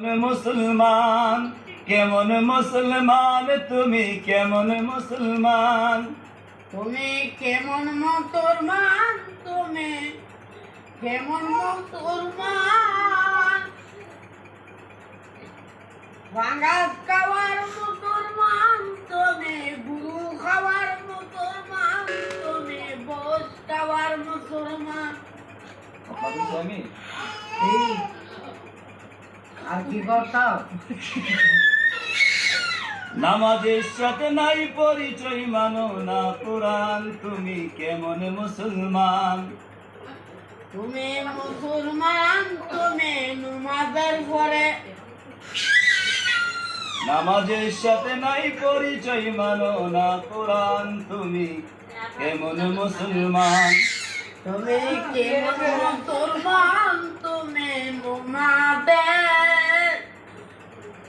মুসলমান? কেমন মুসলমান তুমি? কেমন মুসলমান? তুমি কেমন মুসলমান? তুমি কেমন মুসলমান? ভাঙাত খাওয়ার মুসলমান? তুমি গুরু খাওয়ার মুসলমান? তুমি বোস খাওয়ার মুসলমান? আর কি করতাম নামাজের সাথে নাই পরিচয় মানো না কোরআন। তুমি কেমন মুসলমান? তুমি মুসলমান তুমি নুমাজের পরে নামাজের সাথে নাই পরিচয় মানো না কোরআন। তুমি কেমন মুসলমান? তুমি কেমন মুসলমান?